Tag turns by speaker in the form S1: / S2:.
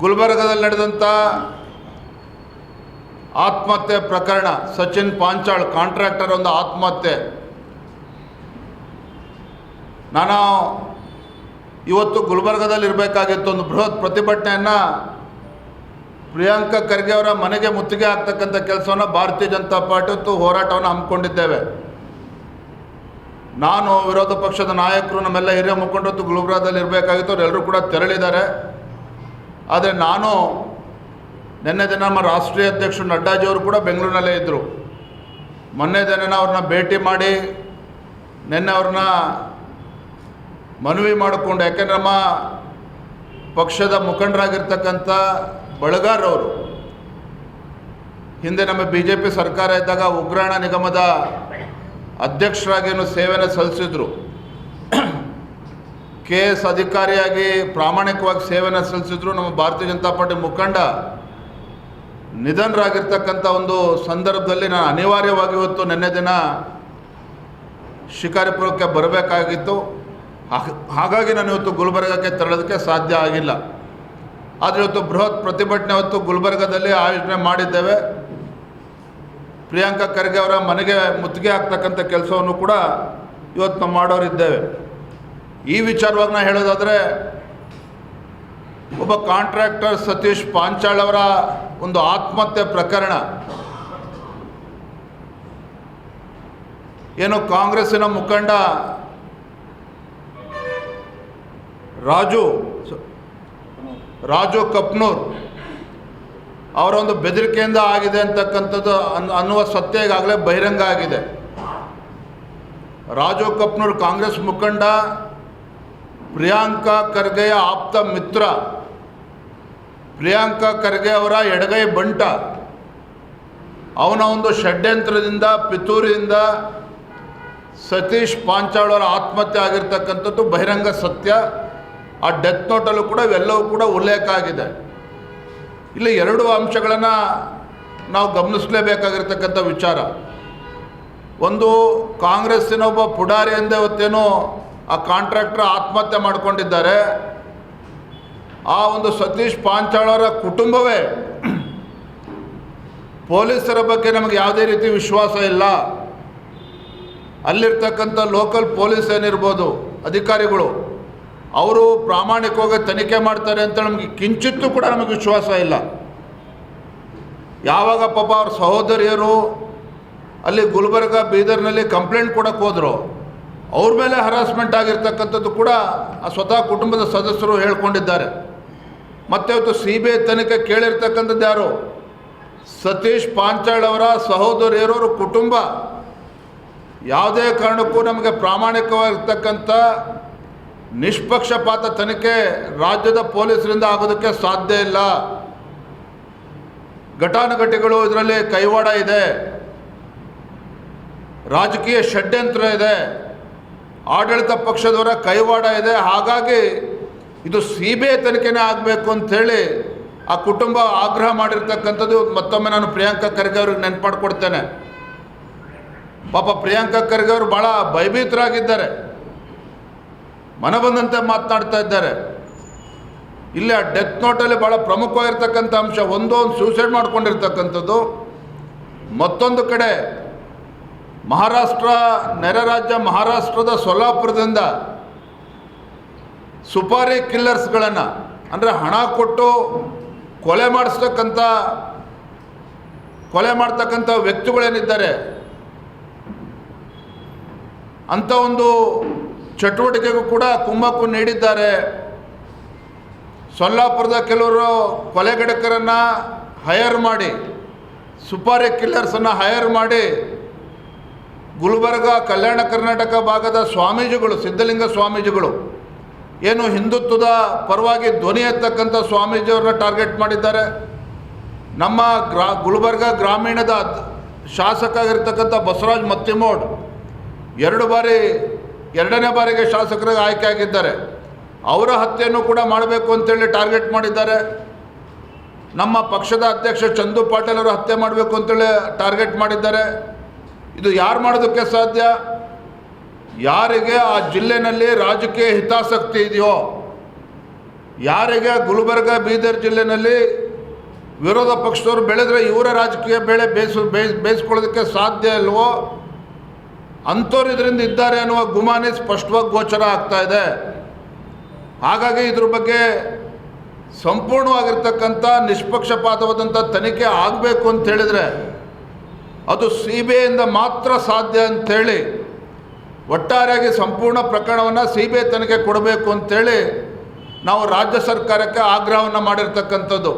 S1: ಗುಲ್ಬರ್ಗದಲ್ಲಿ ನಡೆದಂಥ ಆತ್ಮಹತ್ಯೆ ಪ್ರಕರಣ ಸಚಿನ್ ಪಾಂಚಾಳ್ ಕಾಂಟ್ರಾಕ್ಟರ್ ಒಂದು ಆತ್ಮಹತ್ಯೆ. ನಾನು ಇವತ್ತು ಗುಲ್ಬರ್ಗದಲ್ಲಿ ಇರಬೇಕಾಗಿತ್ತು ಒಂದು ಬೃಹತ್ ಪ್ರತಿಭಟನೆಯನ್ನು ಪ್ರಿಯಾಂಕಾ ಖರ್ಗೆ ಅವರ ಮನೆಗೆ ಮುತ್ತಿಗೆ ಆಗ್ತಕ್ಕಂಥ ಕೆಲಸವನ್ನು ಭಾರತೀಯ ಜನತಾ ಪಾರ್ಟಿ ಹೊತ್ತು ಹೋರಾಟವನ್ನು ಹಮ್ಮಿಕೊಂಡಿದ್ದೇವೆ. ನಾನು ವಿರೋಧ ಪಕ್ಷದ ನಾಯಕರು, ನಮ್ಮೆಲ್ಲ ಹಿರಿಯ ಮುಖಂಡರು ಗುಲ್ಬರ್ಗದಲ್ಲಿ ಇರಬೇಕಾಗಿತ್ತು ಅವರೆಲ್ಲರೂ ಕೂಡ ತೆರಳಿದ್ದಾರೆ. ಆದರೆ ನಾನು ನಿನ್ನೆ ದಿನ ನಮ್ಮ ರಾಷ್ಟ್ರೀಯ ಅಧ್ಯಕ್ಷರು ನಡ್ಡಾಜಿಯವರು ಕೂಡ ಬೆಂಗಳೂರಿನಲ್ಲೇ ಇದ್ದರು ಮೊನ್ನೆ ದಿನ ಅವ್ರನ್ನ ಭೇಟಿ ಮಾಡಿ, ನಿನ್ನೆ ಅವ್ರನ್ನ ಮನವಿ ಮಾಡಿಕೊಂಡು, ಯಾಕೆಂದ್ರೆ ನಮ್ಮ ಪಕ್ಷದ ಮುಖಂಡರಾಗಿರ್ತಕ್ಕಂಥ ಬಳಗಾರ್ ಅವರು, ಹಿಂದೆ ನಮ್ಮ ಬಿ ಜೆ ಪಿ ಸರ್ಕಾರ ಇದ್ದಾಗ ಉಗ್ರಾಣ ನಿಗಮದ ಅಧ್ಯಕ್ಷರಾಗೇನು ಸೇವೆಯನ್ನು ಸಲ್ಲಿಸಿದ್ರು. ಕೆ ಎಸ್ ಅಧಿಕಾರಿಯಾಗಿ ಪ್ರಾಮಾಣಿಕವಾಗಿ ಸೇವೆಯನ್ನು ಸಲ್ಲಿಸಿದ್ರು. ನಮ್ಮ ಭಾರತೀಯ ಜನತಾ ಪಾರ್ಟಿ ಮುಖಂಡ ನಿಧನರಾಗಿರ್ತಕ್ಕಂಥ ಒಂದು ಸಂದರ್ಭದಲ್ಲಿ ನಾನು ಅನಿವಾರ್ಯವಾಗಿ ಇವತ್ತು ನಿನ್ನೆ ದಿನ ಶಿಕಾರಿಪುರಕ್ಕೆ ಬರಬೇಕಾಗಿತ್ತು. ಹಾಗ್- ಹಾಗಾಗಿ ನಾನು ಇವತ್ತು ಗುಲ್ಬರ್ಗಕ್ಕೆ ತೆರಳೋದಕ್ಕೆ ಸಾಧ್ಯ ಆಗಿಲ್ಲ. ಆದರೆ ಇವತ್ತು ಬೃಹತ್ ಪ್ರತಿಭಟನೆ ಇವತ್ತು ಗುಲ್ಬರ್ಗದಲ್ಲಿ ಆಯೋಜನೆ ಮಾಡಿದ್ದೇವೆ. ಪ್ರಿಯಾಂಕಾ ಖರ್ಗೆ ಅವರ ಮನೆಗೆ ಮುತ್ತಿಗೆ ಹಾಕ್ತಕ್ಕಂಥ ಕೆಲಸವನ್ನು ಕೂಡ ಇವತ್ತು ಮಾಡೋರಿದ್ದೇವೆ. ಈ ವಿಚಾರವಾಗಿ ನಾನು ಹೇಳೋದಾದರೆ, ಒಬ್ಬ ಕಾಂಟ್ರಾಕ್ಟರ್ ಸತೀಶ್ ಪಾಂಚಾಳ್ ಅವರ ಒಂದು ಆತ್ಮಹತ್ಯೆ ಪ್ರಕರಣ. ಏನು ಕಾಂಗ್ರೆಸ್ಸಿನ ಮುಖಂಡ ರಾಜು ರಾಜು ಕಪ್ನೂರ್ ಅವರ ಒಂದು ಬೆದರಿಕೆಯಿಂದ ಆಗಿದೆ ಅಂತಕ್ಕಂಥದ್ದು ಅನ್, ಅನ್ನುವ ಸತ್ಯ ಈಗಾಗಲೇ ಬಹಿರಂಗ ಆಗಿದೆ. ರಾಜು ಕಪ್ನೂರ್ ಕಾಂಗ್ರೆಸ್ ಮುಖಂಡ ಪ್ರಿಯಾಂಕಾ ಖರ್ಗೆಯ ಆಪ್ತ ಮಿತ್ರ. ಪ್ರಿಯಾಂಕಾ ಖರ್ಗೆ ಅವರ ಎಡಗೈ ಬಂಟ. ಅವನ ಒಂದು ಷಡ್ಯಂತ್ರದಿಂದ, ಪಿತೂರಿಯಿಂದ ಸತೀಶ್ ಪಾಂಚಾಳ್ ಅವರ ಆತ್ಮಹತ್ಯೆ ಆಗಿರ್ತಕ್ಕಂಥದ್ದು ಬಹಿರಂಗ ಸತ್ಯ. ಆ ಡೆತ್ ನೋಟಲ್ಲೂ ಕೂಡ ಇವೆಲ್ಲವೂ ಕೂಡ ಉಲ್ಲೇಖ ಆಗಿದೆ. ಇಲ್ಲಿ ಎರಡು ಅಂಶಗಳನ್ನು ನಾವು ಗಮನಿಸಲೇಬೇಕಾಗಿರ್ತಕ್ಕಂಥ ವಿಚಾರ. ಒಂದು, ಕಾಂಗ್ರೆಸ್ಸಿನ ಒಬ್ಬ ಪುಡಾರಿಯಿಂದ ಇವತ್ತೇನು ಆ ಕಾಂಟ್ರಾಕ್ಟರ್ ಆತ್ಮಹತ್ಯೆ ಮಾಡಿಕೊಂಡಿದ್ದಾರೆ. ಆ ಒಂದು ಸತೀಶ್ ಪಾಂಚಾಳರ ಕುಟುಂಬವೇ ಪೊಲೀಸರ ಬಗ್ಗೆ ನಮಗೆ ಯಾವುದೇ ರೀತಿ ವಿಶ್ವಾಸ ಇಲ್ಲ. ಅಲ್ಲಿರ್ತಕ್ಕಂಥ ಲೋಕಲ್ ಪೊಲೀಸ್ ಏನಿರ್ಬೋದು, ಅಧಿಕಾರಿಗಳು, ಅವರು ಪ್ರಾಮಾಣಿಕವಾಗಿ ತನಿಖೆ ಮಾಡ್ತಾರೆ ಅಂತ ನಮಗೆ ಕಿಂಚಿತ್ತೂ ಕೂಡ ನಮಗೆ ವಿಶ್ವಾಸ ಇಲ್ಲ. ಯಾವಾಗ ಪಾಪ ಅವ್ರ ಸಹೋದರಿಯರು ಅಲ್ಲಿ ಗುಲ್ಬರ್ಗ ಬೀದರ್ನಲ್ಲಿ ಕಂಪ್ಲೇಂಟ್ ಕೊಡಕ್ಕೆ ಹೋದರು ಅವ್ರ ಮೇಲೆ ಹರಾಸ್ಮೆಂಟ್ ಆಗಿರ್ತಕ್ಕಂಥದ್ದು ಕೂಡ ಆ ಸ್ವತಃ ಕುಟುಂಬದ ಸದಸ್ಯರು ಹೇಳ್ಕೊಂಡಿದ್ದಾರೆ. ಮತ್ತೆ ಇವತ್ತು ಸಿ ಬಿ ಐ ತನಿಖೆ ಕೇಳಿರ್ತಕ್ಕಂಥದ್ದು ಯಾರು? ಸತೀಶ್ ಪಾಂಚಾಳ್ ಅವರ ಸಹೋದರಿಯರವರ ಕುಟುಂಬ. ಯಾವುದೇ ಕಾರಣಕ್ಕೂ ನಮಗೆ ಪ್ರಾಮಾಣಿಕವಾಗಿರ್ತಕ್ಕಂಥ ನಿಷ್ಪಕ್ಷಪಾತ ತನಿಖೆ ರಾಜ್ಯದ ಪೊಲೀಸರಿಂದ ಆಗೋದಕ್ಕೆ ಸಾಧ್ಯ ಇಲ್ಲ. ಘಟಾನುಘಟಿಗಳು ಇದರಲ್ಲಿ ಕೈವಾಡ ಇದೆ. ರಾಜಕೀಯ ಷಡ್ಯಂತ್ರ ಇದೆ. ಆಡಳಿತ ಪಕ್ಷದವರ ಕೈವಾಡ ಇದೆ. ಹಾಗಾಗಿ ಇದು ಸಿ ಬಿ ಐ ತನಿಖೆನೇ ಆಗಬೇಕು ಅಂಥೇಳಿ ಆ ಕುಟುಂಬ ಆಗ್ರಹ ಮಾಡಿರ್ತಕ್ಕಂಥದ್ದು. ಮತ್ತೊಮ್ಮೆ ನಾನು ಪ್ರಿಯಾಂಕಾ ಖರ್ಗೆ ಅವ್ರಿಗೆ ನೆನ್ಪಾಡ್ಕೊಡ್ತೇನೆ. ಪಾಪ ಪ್ರಿಯಾಂಕಾ ಖರ್ಗೆ ಅವರು ಭಾಳ ಭಯಭೀತರಾಗಿದ್ದಾರೆ. ಮನ ಬಂದಂತೆ ಮಾತನಾಡ್ತಾ ಇದ್ದಾರೆ. ಇಲ್ಲಿ ಆ ಡೆತ್ ನೋಟಲ್ಲಿ ಭಾಳ ಪ್ರಮುಖವಾಗಿರ್ತಕ್ಕಂಥ ಅಂಶ, ಒಂದೊಂದು ಒಂದು ಸೂಸೈಡ್ ಮಾಡ್ಕೊಂಡಿರ್ತಕ್ಕಂಥದ್ದು. ಮತ್ತೊಂದು ಕಡೆ ಮಹಾರಾಷ್ಟ್ರ, ನೆರೆ ರಾಜ್ಯ ಮಹಾರಾಷ್ಟ್ರದ ಸೊಲ್ಲಾಪುರದಿಂದ ಸುಪಾರಿ ಕಿಲ್ಲರ್ಸ್ಗಳನ್ನು, ಅಂದರೆ ಹಣ ಕೊಟ್ಟು ಕೊಲೆ ಮಾಡಿಸ್ತಕ್ಕಂಥ, ಕೊಲೆ ಮಾಡ್ತಕ್ಕಂಥ ವ್ಯಕ್ತಿಗಳೇನಿದ್ದಾರೆ? ಅಂಥ ಒಂದು ಚಟುವಟಿಕೆಗೂ ಕೂಡ ಕುಮ್ಮಕ್ಕು ನೀಡಿದ್ದಾರೆ. ಸೊಲ್ಲಾಪುರದ ಕೆಲವರು ಕೊಲೆಗಡಕರನ್ನು ಹೈಯರ್ ಮಾಡಿ, ಸುಪಾರಿ ಕಿಲ್ಲರ್ಸನ್ನು ಹೈಯರ್ ಮಾಡಿ ಗುಲ್ಬರ್ಗ, ಕಲ್ಯಾಣ ಕರ್ನಾಟಕ ಭಾಗದ ಸ್ವಾಮೀಜಿಗಳು, ಸಿದ್ಧಲಿಂಗ ಸ್ವಾಮೀಜಿಗಳು, ಏನು ಹಿಂದುತ್ವದ ಪರವಾಗಿ ಧ್ವನಿ ಎತ್ತಕ್ಕಂಥ ಸ್ವಾಮೀಜಿಯವ್ರನ್ನ ಟಾರ್ಗೆಟ್ ಮಾಡಿದ್ದಾರೆ. ನಮ್ಮ ಗ್ರಾ, ಗುಲ್ಬರ್ಗ ಗ್ರಾಮೀಣದ ಶಾಸಕ ಆಗಿರ್ತಕ್ಕಂಥ ಬಸವರಾಜ್ ಮತ್ತಿಮೋಡ್ ಎರಡು ಬಾರಿ, ಎರಡನೇ ಬಾರಿಗೆ ಶಾಸಕರಾಗಿ ಆಯ್ಕೆ ಆಗಿದ್ದಾರೆ. ಅವರ ಹತ್ಯೆಯನ್ನು ಕೂಡ ಮಾಡಬೇಕು ಅಂತೇಳಿ ಟಾರ್ಗೆಟ್ ಮಾಡಿದ್ದಾರೆ. ನಮ್ಮ ಪಕ್ಷದ ಅಧ್ಯಕ್ಷ ಚಂದು ಪಾಟೀಲ್ ಅವರು ಹತ್ಯೆ ಮಾಡಬೇಕು ಅಂತೇಳಿ ಟಾರ್ಗೆಟ್ ಮಾಡಿದ್ದಾರೆ. ಇದು ಯಾರು ಮಾಡೋದಕ್ಕೆ ಸಾಧ್ಯ? ಯಾರಿಗೆ ಆ ಜಿಲ್ಲೆನಲ್ಲಿ ರಾಜಕೀಯ ಹಿತಾಸಕ್ತಿ ಇದೆಯೋ? ಯಾರಿಗೆ ಗುಲ್ಬರ್ಗ, ಬೀದರ್ ಜಿಲ್ಲೆನಲ್ಲಿ ವಿರೋಧ ಪಕ್ಷದವರು ಬೆಳೆದ್ರೆ ಇವರ ರಾಜಕೀಯ ಬೆಳೆ ಬೇಯಿಸು ಬೇಯಿಸ್ ಬೇಯಿಸ್ಕೊಳ್ಳೋದಕ್ಕೆ ಸಾಧ್ಯ ಇಲ್ವೋ? ಅಂಥವ್ರು ಇದರಿಂದ ಇದ್ದಾರೆ ಅನ್ನುವ ಗುಮಾನಿ ಸ್ಪಷ್ಟವಾಗಿ ಗೋಚರ ಆಗ್ತಾ ಇದೆ. ಹಾಗಾಗಿ ಇದ್ರ ಬಗ್ಗೆ ಸಂಪೂರ್ಣವಾಗಿರ್ತಕ್ಕಂಥ ನಿಷ್ಪಕ್ಷಪಾತವಾದಂಥ ತನಿಖೆ ಆಗಬೇಕು ಅಂತ ಹೇಳಿದರೆ ಅದು ಸಿ ಮಾತ್ರ ಸಾಧ್ಯ ಅಂಥೇಳಿ ಒಟ್ಟಾರೆಯಾಗಿ ಸಂಪೂರ್ಣ ಪ್ರಕರಣವನ್ನು ಸಿ ಬಿ ಐ ತನಿಖೆ ಕೊಡಬೇಕು ಅಂತೇಳಿ ನಾವು ರಾಜ್ಯ ಸರ್ಕಾರಕ್ಕೆ ಆಗ್ರಹವನ್ನು ಮಾಡಿರ್ತಕ್ಕಂಥದ್ದು.